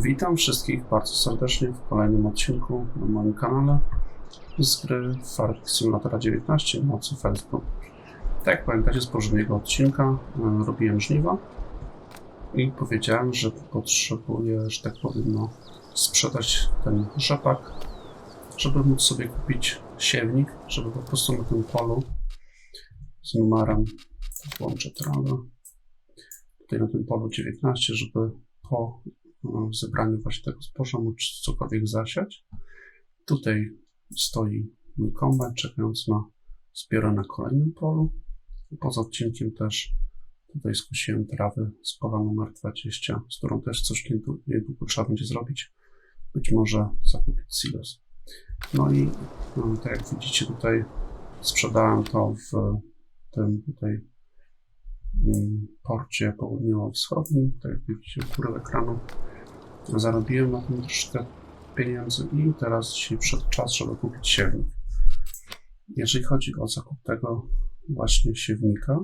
Witam wszystkich bardzo serdecznie w kolejnym odcinku na moim kanale z gry Farming Simulatora 19 mocy Facebook. Tak jak pamiętacie z poprzedniego odcinka e, robiłem żniwa i powiedziałem, że potrzebuję, że tak powiem, no, sprzedać ten rzepak, żeby móc sobie kupić siewnik, żeby po prostu na tym polu z numerem włączę trawę tutaj na tym polu 19, żeby po zebraniu właśnie tego zboża móc cokolwiek zasiać. Tutaj stoi mój kombajn czekając na zbiorę na kolejnym polu. Poza odcinkiem też tutaj skusiłem trawę z pola numer 20, z którą też coś niedługo, niedługo trzeba będzie zrobić. Być może zakupić silos. No i no, tak jak widzicie tutaj sprzedałem to w tym tutaj mm, porcie południowo-wschodnim, tak jak widzicie w górę ekranu. Zarobiłem na tym troszkę pieniędzy i teraz dzisiaj przyszedł czas, żeby kupić siewnik. Jeżeli chodzi o zakup tego właśnie siewnika,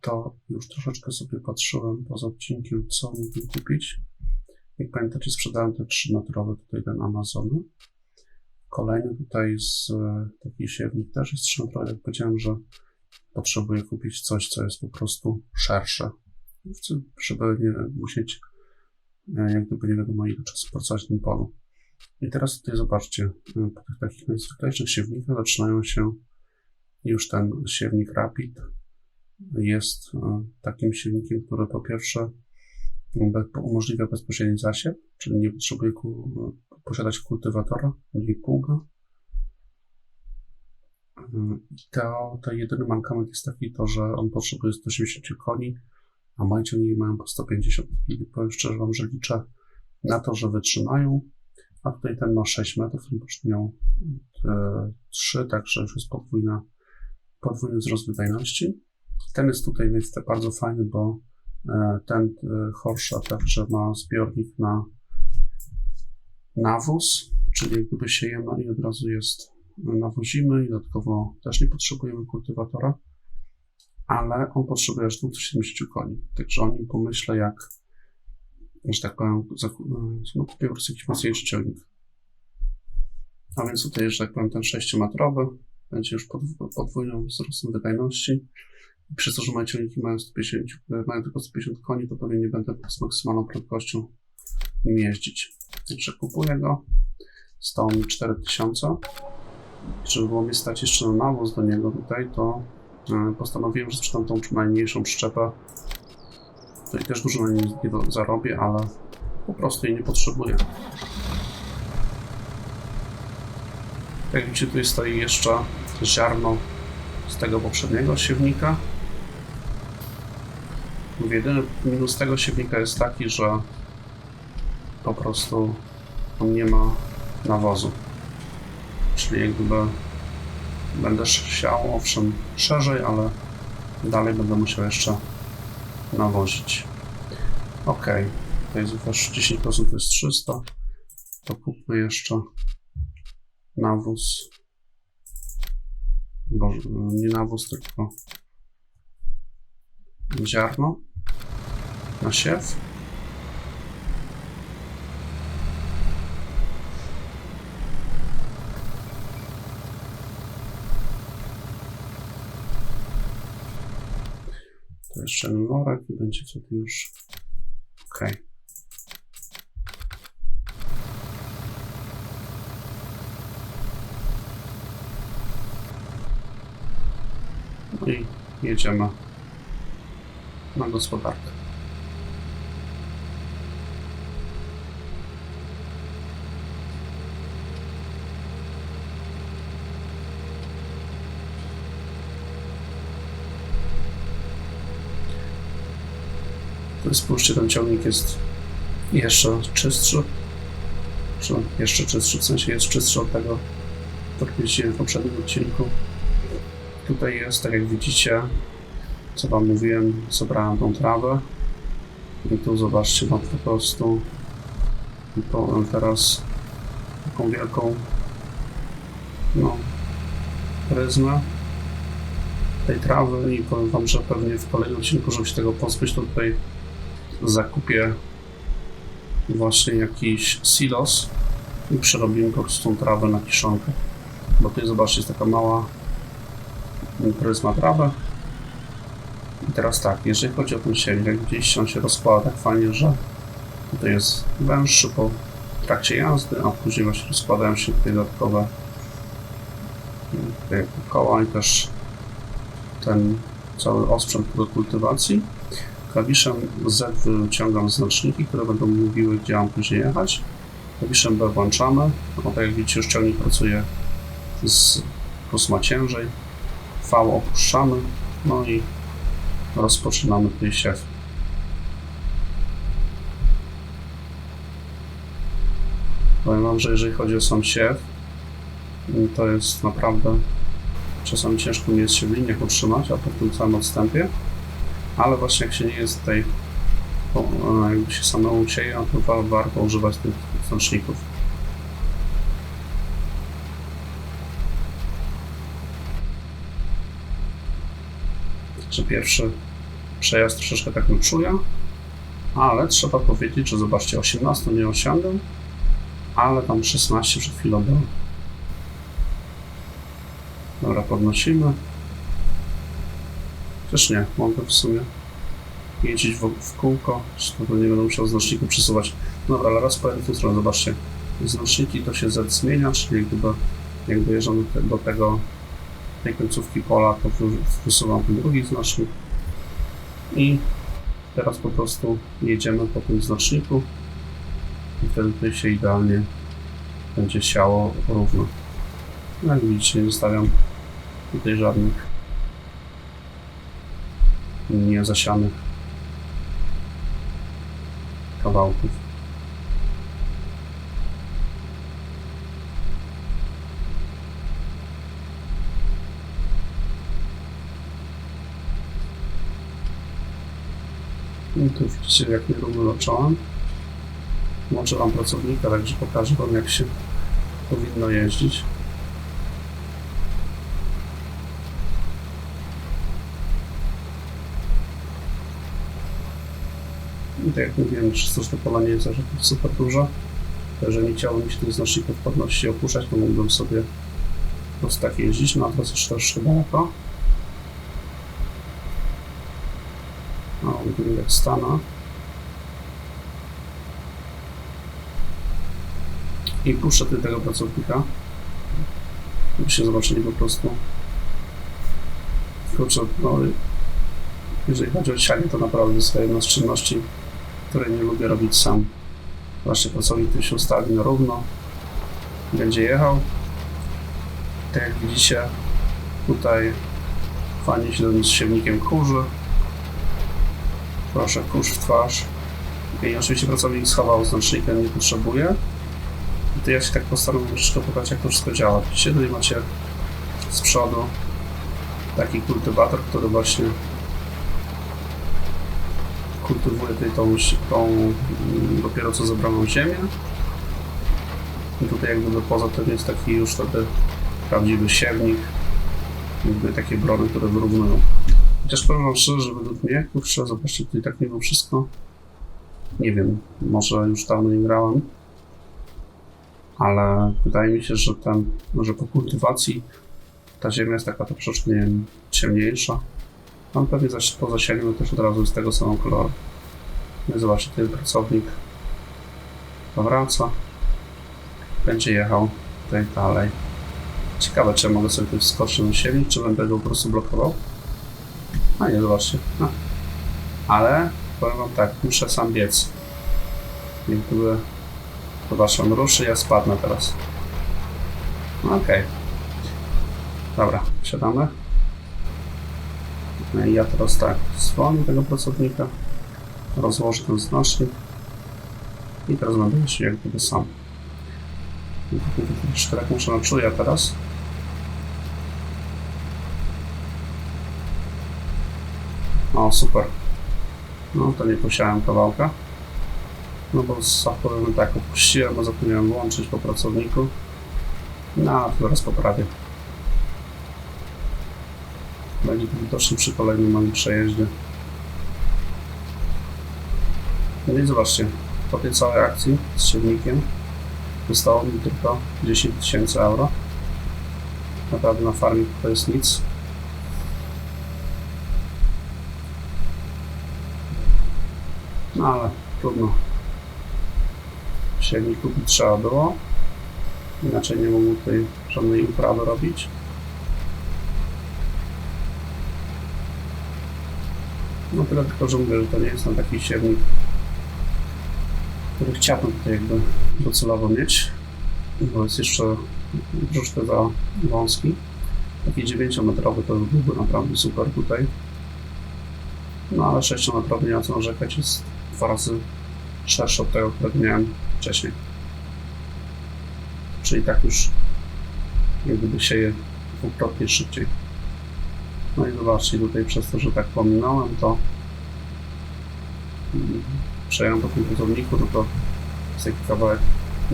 to już troszeczkę sobie patrzyłem poza odcinkiem, co mógłbym kupić. Jak pamiętacie, sprzedałem te 3-metrowe tutaj ten Amazony. Kolejny tutaj z e, taki siewnik też jest 3-metrowy. Jak powiedziałem, że potrzebuję kupić coś, co jest po prostu szersze, żeby nie musieć jak gdyby nie wiadomo ile czasu pracować w tym polu. I teraz tutaj zobaczcie, e, po tych takich najzwyklejszych siewnikach zaczynają się już ten siewnik Rapid jest e, takim siewnikiem, który po pierwsze umożliwia bezpośredni zasiew, czyli nie potrzebuje ku, posiadać kultywatora, mniej pługa. I to, to jedyny mankament jest taki, to, że on potrzebuje 180 koni, a moje ciągniki mają po 150 i powiem szczerze Wam, że liczę na to, że wytrzymają, a tutaj ten ma 6 metrów, ten miał e, 3, także już jest podwójna, podwójny wzrost wydajności. Ten jest tutaj niestety bardzo fajny, bo e, ten e, Horsza także ma zbiornik na nawóz, czyli gdyby siejemy i od razu jest nawozimy i dodatkowo też nie potrzebujemy kultywatora, ale on potrzebuje aż 270 koni. Także o nim pomyślę, jak, że tak powiem, no, kupię po prostu jakiś mocniejszy ciągnik. A więc tutaj, że tak powiem, ten 6-metrowy będzie już pod, podwójną wzrostem wydajności. Przez to, że moje ciągniki mają, 150, mają tylko 150 koni, to pewnie nie będę z maksymalną prędkością nim jeździć. Także kupuję go. Stało mi 4000. Żeby było mi stać jeszcze na nawóz do niego tutaj, to postanowiłem, że sprzedam tą najmniejszą przyczepę. Tutaj też dużo na niej nie zarobię, ale po prostu jej nie potrzebuję. Jak widzicie, tutaj stoi jeszcze ziarno z tego poprzedniego siewnika. Jedyny minus tego siewnika jest taki, że po prostu on nie ma nawozu. Czyli jak gdyby będę siał, owszem, szerzej, ale dalej będę musiał jeszcze nawozić. Ok, to jest też 10% to jest 300. To kupmy jeszcze nawóz. Boże, nie nawóz, tylko ziarno na siew. To jeszcze worek i będzie wtedy już ok. No i jedziemy na gospodarkę. Spójrzcie, ten ciągnik jest jeszcze czystszy. Czy jeszcze czystszy, w sensie jest czystszy od tego, który jeździłem w poprzednim odcinku. Tutaj jest, tak jak widzicie, co wam mówiłem, zebrałem tą trawę. I tu zobaczcie, mam po prostu powiem teraz taką wielką no, pryzmę tej trawy i powiem wam, że pewnie w kolejnym odcinku, żeby się tego pozbyć, to tutaj zakupię właśnie jakiś silos i przerobimy po prostu tą trawę na kiszonkę. Bo tutaj zobaczcie, jest taka mała pryzma trawy. I teraz tak, jeżeli chodzi o ten jak widzieliście, on się rozkłada tak fajnie, że tutaj jest węższy po trakcie jazdy, a później właśnie rozkładają się tutaj dodatkowe koła i też ten cały osprzęt do kultywacji. Klawiszem Z wyciągam znaczniki, które będą mówiły, gdzie mam później jechać. Klawiszem B włączamy. No, tak jak widzicie, już ciągnik pracuje z plus ma ciężej. V opuszczamy. No i rozpoczynamy tutaj siew. Powiem Wam, że jeżeli chodzi o sam siew, to jest naprawdę czasami ciężko mi jest się w liniach utrzymać, a po tym całym odstępie. Ale właśnie jak się nie jest tutaj, e, jakby się samemu sieje, to wa- warto używać tych znaczników. Że pierwszy przejazd troszeczkę tak mi czuje, ale trzeba powiedzieć, że zobaczcie, 18 nie osiągnął, ale tam 16 przed chwilą było. Dobra, podnosimy. Też nie, mogę w sumie jeździć w, w kółko, to nie będę musiał znaczniku przesuwać. Dobra, ale raz w tą stronę, zobaczcie. Znaczniki to się zmienia, czyli gdyby, jak dojeżdżam do, do tego, tej końcówki pola, to wy- wysuwam ten drugi znacznik. I teraz po prostu jedziemy po tym znaczniku i wtedy się idealnie będzie siało równo. No Jak widzicie, nie zostawiam tutaj żadnych niezasianych kawałków. I tu widzicie, jak nierówno zacząłem. Łączę Wam pracownika, także pokażę Wam, jak się powinno jeździć. I tak jak mówiłem, przez to, że to pola nie jest aż super dużo, jeżeli nie chciałbym się tych znaczników podnosić i opuszczać, to mógłbym sobie po prostu tak jeździć, no a teraz już troszkę daleko. No, mówimy jak stana. I puszczę tutaj tego pracownika. Żebyście zobaczyli po prostu. Kurczę, no jeżeli chodzi o sianie, to naprawdę jest jedna z czynności, której nie lubię robić sam. Właśnie pracownik tu się ustawi na równo, będzie jechał. Tak jak widzicie, tutaj fajnie się z siewnikiem kurzy. Proszę, kurz w twarz. I oczywiście pracownik schował znacznika, nie potrzebuje. I to ja się tak postaram troszeczkę pokazać, jak to wszystko działa. Widzicie, tutaj macie z przodu taki kultywator, który właśnie kultywuję tutaj tą, mm, dopiero co zebraną ziemię. I tutaj jak gdyby poza tym jest taki już wtedy prawdziwy siewnik. Jakby takie brony, które wyrównują. Chociaż powiem wam szczerze, że według mnie, kurczę, zobaczcie, tutaj tak mimo wszystko, nie wiem, może już dawno nie grałem, ale wydaje mi się, że ten, że po kultywacji ta ziemia jest taka troszeczkę, nie wiem, ciemniejsza. Mam pewnie zaś po zasięgu też od razu jest tego samego koloru. No zobaczcie, ten pracownik powraca. Będzie jechał tutaj dalej. Ciekawe, czy mogę sobie tutaj wskoczyć na siebie, czy będę go po prostu blokował. A nie, zobaczcie. Ale powiem wam tak, muszę sam biec. Jak gdyby zobaczcie, on ruszy, ja spadnę teraz. No Okej. Dobra, siadamy. No ja teraz tak, zwolnię tego pracownika, rozłożę ten znacznik i teraz będę jeździł jak gdyby sam. Tutaj Troszkę tak muszę na czuja teraz. O, super. No to nie posiałem kawałka. No bo z- powiem tak, opuściłem, bo zapomniałem włączyć po pracowniku. No, a teraz poprawię. To widoczny przy kolejnym moim przejeździe. No i zobaczcie, po tej całej akcji z siewnikiem zostało mi tylko 10 tysięcy euro. Naprawdę na farmie to jest nic. No ale trudno. Siewnik kupić trzeba było. Inaczej nie mógł tutaj żadnej uprawy robić. No tyle tylko, że mówię, że to nie jest tam taki siewnik, który chciałbym tutaj jakby docelowo mieć, bo jest jeszcze troszkę za wąski. Taki 9-metrowy to byłby naprawdę super tutaj. No ale 6-metrowy nie ma co narzekać, jest dwa razy szerszy od tego, którego miałem wcześniej. Czyli tak już jak gdyby sieje dwukrotnie szybciej. No i zobaczcie, tutaj przez to, że tak pominąłem, to przejąłem po tym buzowniku, no to jest taki kawałek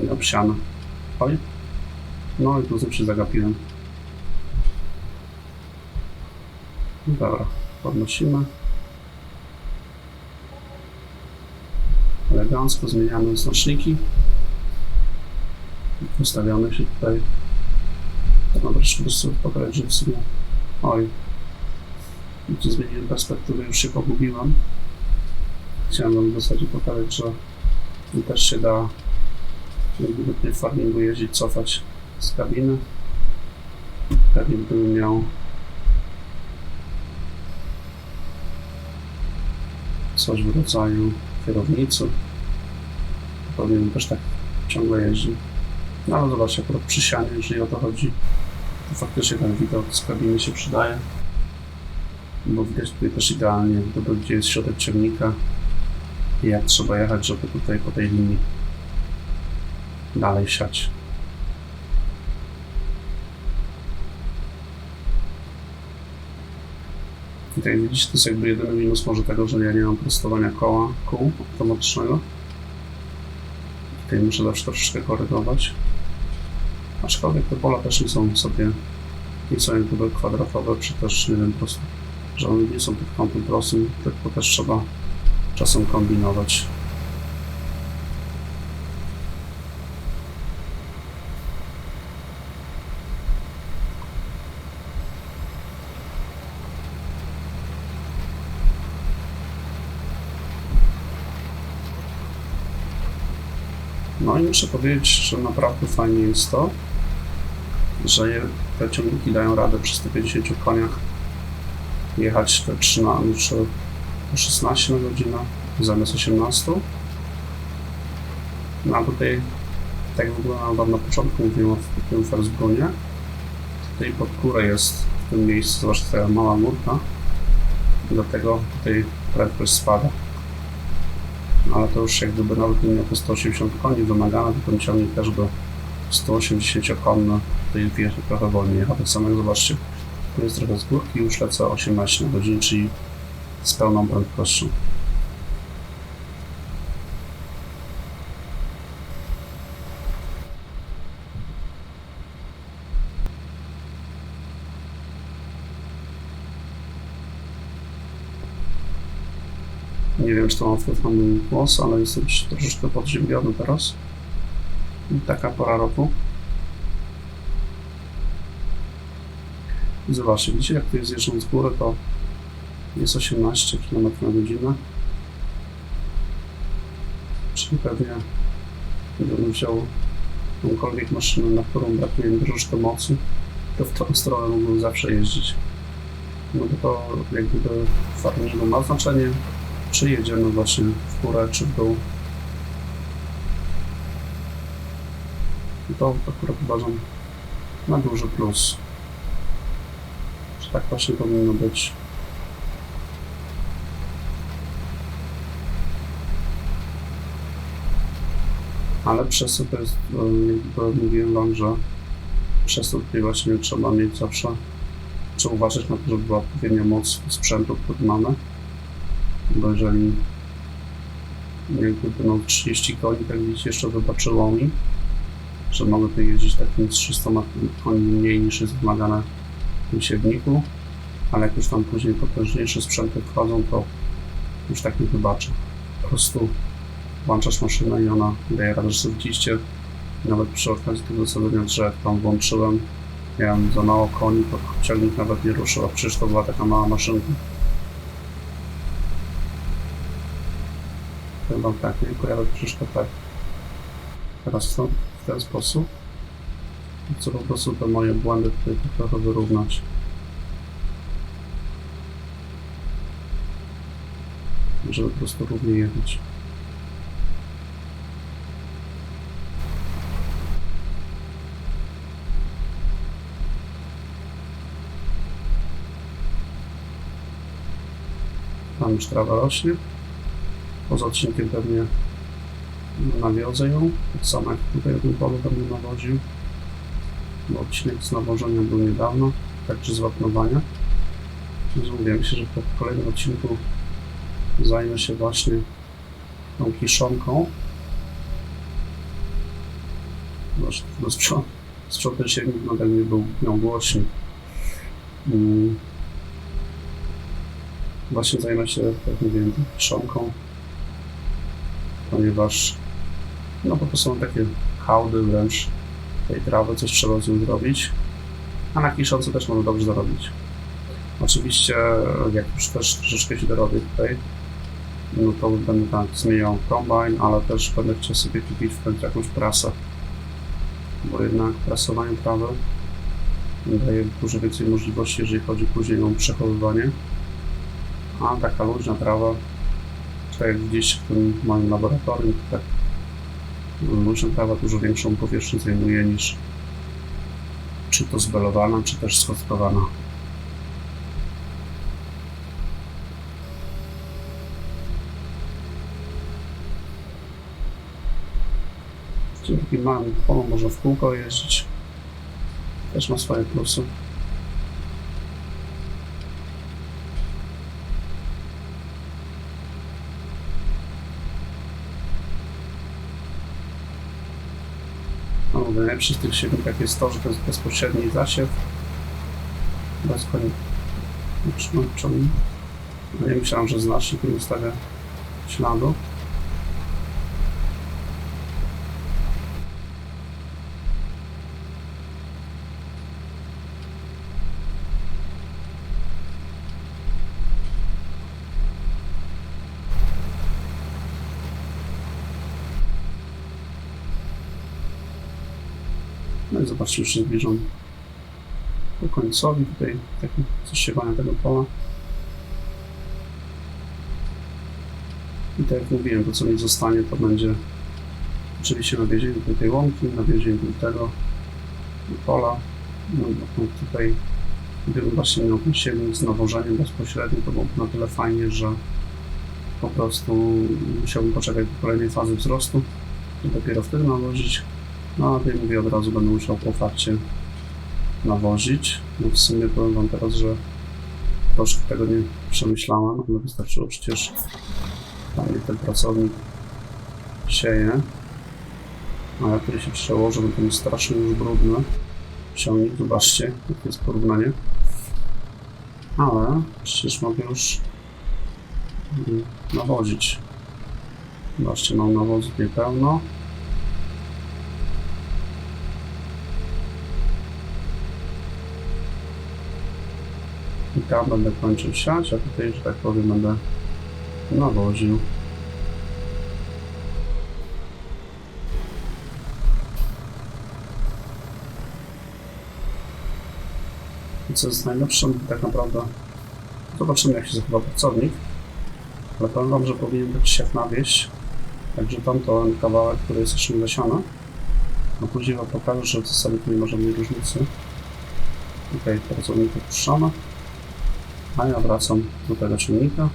nieobsiany. Oj. No i tu znów się zagapiłem. Dobra, podnosimy. Elegancko zmieniamy znaczniki. Ustawiamy się tutaj. Mam troszkę pokazać, że w sumie... Oj. Gdzie zmieniłem perspektywę, już się pogubiłem. Chciałem wam w zasadzie pokazać, że też się da jakby w farmingu jeździć, cofać z kabiny. Pewnie gdybym miał coś w rodzaju kierownicy, pewnie bym też tak ciągle jeździł. No ale zobaczcie, akurat przy sianie, jeżeli o to chodzi, to faktycznie ten widok z kabiny się przydaje. Bo widać tutaj też idealnie, gdyby gdzie jest środek ciągnika i jak trzeba jechać, żeby tutaj po tej linii dalej siać. I tak widzicie, to jest jakby jedyny minus może tego, że ja nie mam prostowania koła, kół automatycznego. Tutaj muszę zawsze troszeczkę korygować. Aczkolwiek te pola też nie są sobie, nie są jakby kwadratowe, czy też nie wiem, po prostu, że one nie są pod kątem prostym, tylko też trzeba czasem kombinować. No i muszę powiedzieć, że naprawdę fajnie jest to, że te ciągniki dają radę przy 150 koniach jechać te 13 czy 16 na godzinę zamiast 18. No a tutaj, tak jak wyglądał na początku, mówiłem o tym Fersbrunie, tutaj pod górę jest w tym miejscu, zobaczcie, taka mała murka, dlatego tutaj prędkość spada. No, ale to już jak gdyby nawet nie miał te 180 koni wymagane, ten ciągnik też by 180 konny tutaj wjechał trochę wolniej jechał. Tak samo jak zobaczcie, tu jest trochę z górki, już lecę 18 na czyli z pełną prędkością. Nie wiem, czy to ma wpływ na mój głos, ale jestem troszeczkę podziębiony teraz. Taka pora roku. Zobaczcie, widzicie, jak tu jest zjeżdżam z góry, to jest 18 km na godzinę. Czyli pewnie gdybym wziął jakąkolwiek maszynę, na którą brakuje mi troszeczkę mocy, to w tą stronę mógłbym zawsze jeździć. No bo to jak gdyby w farmingu ma znaczenie, czy jedziemy właśnie w górę, czy w dół. I to akurat uważam na duży plus. Tak właśnie powinno być. Ale to to jest, jakby mówiłem wam, że to tutaj właśnie trzeba mieć zawsze, trzeba uważać na to, żeby była odpowiednia moc sprzętu, który mamy bo jeżeli jakby no 30 koni, tak widzicie, jeszcze wybaczyło mi, że mogę tutaj jeździć takim 300 koni mniej niż jest wymagane tym ale jak już tam później potężniejsze sprzęty wchodzą, to już tak nie wybaczę. Po prostu włączasz maszynę i ona daje radę, wciście. Nawet przy okazji tego sadzenia drzew tam włączyłem. Miałem za mało koni, to ciągnik nawet nie ruszył, a przecież to była taka mała maszynka. Wam tak, nie pojawia troszeczkę tak. Teraz to w ten sposób. Chcę po prostu te moje błędy tutaj trochę wyrównać. Żeby po prostu równie jechać. Tam już trawa rośnie. Poza odcinkiem pewnie nawiozę ją. Tak samo jak tutaj o tym polu będę nawoził. Odcinek z nawożenia był niedawno, także z wapnowania. Więc mówię, myślę, że po kolejnym odcinku zajmę się właśnie tą kiszonką. No sprząt, sprzątać się nadal nie był, miał głośnik. Mm. Właśnie zajmę się, jak mówiłem, tą kiszonką, ponieważ no po prostu mam takie hałdy wręcz tej trawy, coś trzeba z nią zrobić, a na kiszonce też można dobrze zarobić. Oczywiście, jak już też troszeczkę się dorobię tutaj, no to będę tak zmieniał kombine, ale też będę chciał sobie kupić w końcu jakąś prasę, bo jednak prasowanie trawy daje dużo więcej możliwości, jeżeli chodzi później o przechowywanie, a taka luźna trawa, tak jak gdzieś w tym moim laboratorium, to tak luźna trawa dużo większą powierzchnię zajmuje niż czy to zbelowana, czy też skostkowana. Dzięki małym polu można w kółko jeździć. Też ma swoje plusy. Z tych siewnikach jest to, że to jest bezpośredni zasiew. Bez koni. Trzymam No nie myślałem, że znacznik nie ustawia śladu. Zobaczcie, już się zbliżam ku końcowi tutaj taki zasiewania tego pola. I tak jak mówiłem, to co mi zostanie, to będzie oczywiście nawiezienie do tej łąki, nawiezienie tego pola. No, no tutaj gdybym właśnie miał ten siewnik z nawożeniem bezpośrednio, to byłoby na tyle fajnie, że po prostu musiałbym poczekać do kolejnej fazy wzrostu i dopiero wtedy nawozić. No, tutaj mówię, od razu będę musiał po fakcie nawozić. No w sumie powiem wam teraz, że troszkę tego nie przemyślałem, ale wystarczyło przecież tam mnie ten pracownik sieje. A ja tutaj się przełożę, bo jest strasznie już brudny ciągnik, zobaczcie, jakie jest porównanie. Ale przecież mogę już nawozić. Zobaczcie, mam nawozu tutaj I tam będę kończył siać, a tutaj, że tak powiem, będę nawoził. I co jest najlepsze, tak naprawdę zobaczymy jak się zachowa pracownik, ale wam, że powinien być siew na wieś, także tamto kawałek, który jest jeszcze nie zasiany, a później wam pokażę, że w zasadzie tu nie ma żadnej różnicy. Tutaj pracownik opuszczamy. A ja wracam do tego czynnika.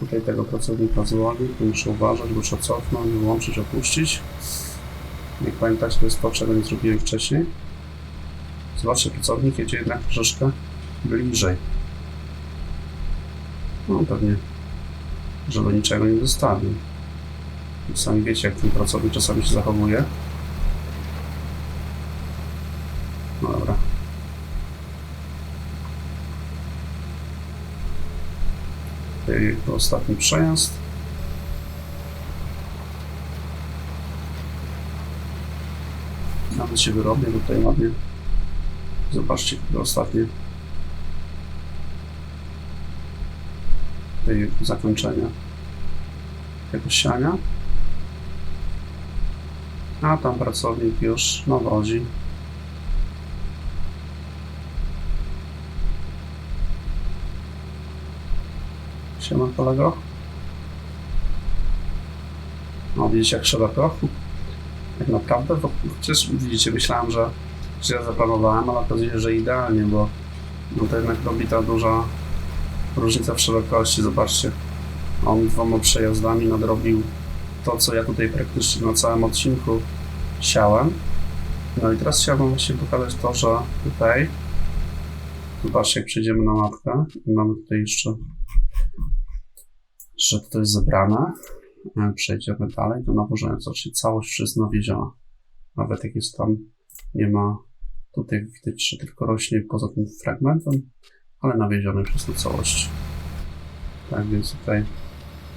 Tutaj tego pracownika zwolnię, tu muszę uważać, muszę cofnąć, wyłączyć, opuścić. Jak pamiętać, to jest to, czego nie zrobiłem wcześniej. Zobaczcie, pracownik jedzie jednak troszeczkę bliżej. No pewnie, żeby niczego nie zostawił. Sami wiecie, jak ten pracownik czasami się zachowuje. jego ostatni przejazd. Nawet się wyrobię tutaj ładnie. Zobaczcie, kiedy ostatnie tej zakończenia tego siania. A tam pracownik już nawozi Siema kolego. No widzicie jak szeroko? Tak naprawdę, bo przecież widzicie, myślałem, że źle zaplanowałem, ale okazuje się, że idealnie, bo no to jednak robi ta duża różnica w szerokości. Zobaczcie, on dwoma przejazdami nadrobił to, co ja tutaj praktycznie na całym odcinku siałem. No i teraz chciałbym właśnie pokazać to, że tutaj zobaczcie, jak przejdziemy na mapkę mamy tutaj jeszcze że to jest zebrane. E, Przejdziemy dalej, to nawożenie, zobaczcie, całość wszystko nawieziona. Nawet jak jest tam, nie ma, tutaj widać, że tylko rośnie poza tym fragmentem, ale nawieziony przez tą całość. Tak więc tutaj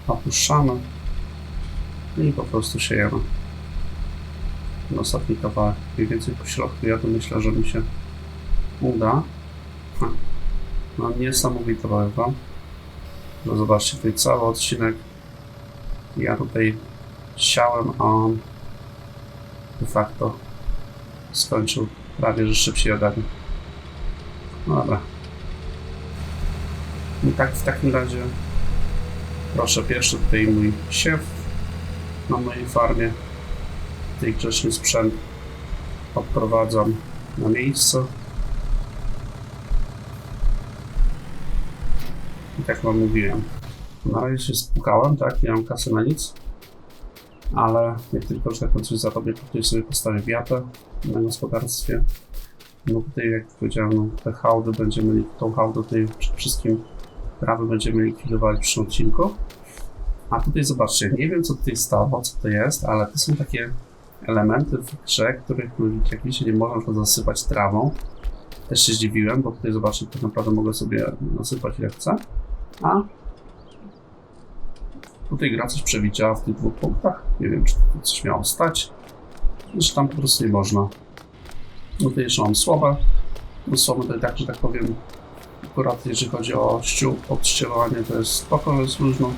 opuszczamy i po prostu siejemy. Ten ostatni kawałek, mniej więcej po środku, ja to myślę, że mi się uda. Ha. No niesamowite powiem wam. No zobaczcie, tutaj cały odcinek. Ja tutaj siałem, a on de facto skończył prawie że szybciej ode mnie. No dobra. I tak w takim razie proszę pierwszy tutaj mój siew na mojej farmie. Tutaj grzeczny sprzęt odprowadzam na miejsce. I tak wam mówiłem. Na razie się spukałem, tak? Nie mam kasy na nic. Ale jak tylko, że tak powiem, coś zarobię, to tutaj sobie postawię wiatę na gospodarstwie. No tutaj, jak powiedziałem, no, te hałdy będziemy, tą hałdę tutaj przede wszystkim trawy będziemy likwidowali w przyszłym odcinku. A tutaj zobaczcie, nie wiem co tutaj stało, co to jest, ale to są takie elementy w grze, których no, jak widzicie nie można zasypać trawą. Też się zdziwiłem, bo tutaj zobaczcie, tak naprawdę mogę sobie nasypać ile chcę. A tutaj gra coś przewidziała w tych dwóch punktach. Nie wiem, czy tu coś miało stać. Że tam po prostu nie można. No tutaj jeszcze mam słowa. No tutaj tak, że tak powiem, akurat jeżeli chodzi o ściół, odścielowanie, to jest spoko, jest luźno.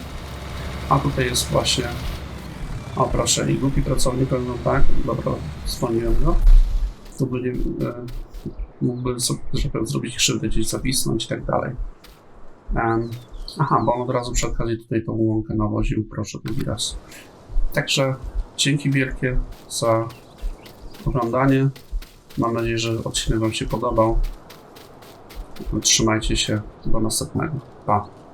A tutaj jest właśnie, o proszę, i głupi pracownik, no tak, dobra, dzwoniłem go. Tu by nie, e, mógłby sobie, że tak zrobić krzywdę, gdzieś zawisnąć i tak dalej. Aha, bo on od razu przy okazji tutaj tą łąkę nawoził, proszę drugi raz. Także dzięki wielkie za oglądanie. Mam nadzieję, że odcinek Wam się podobał. Trzymajcie się. Do następnego. Pa.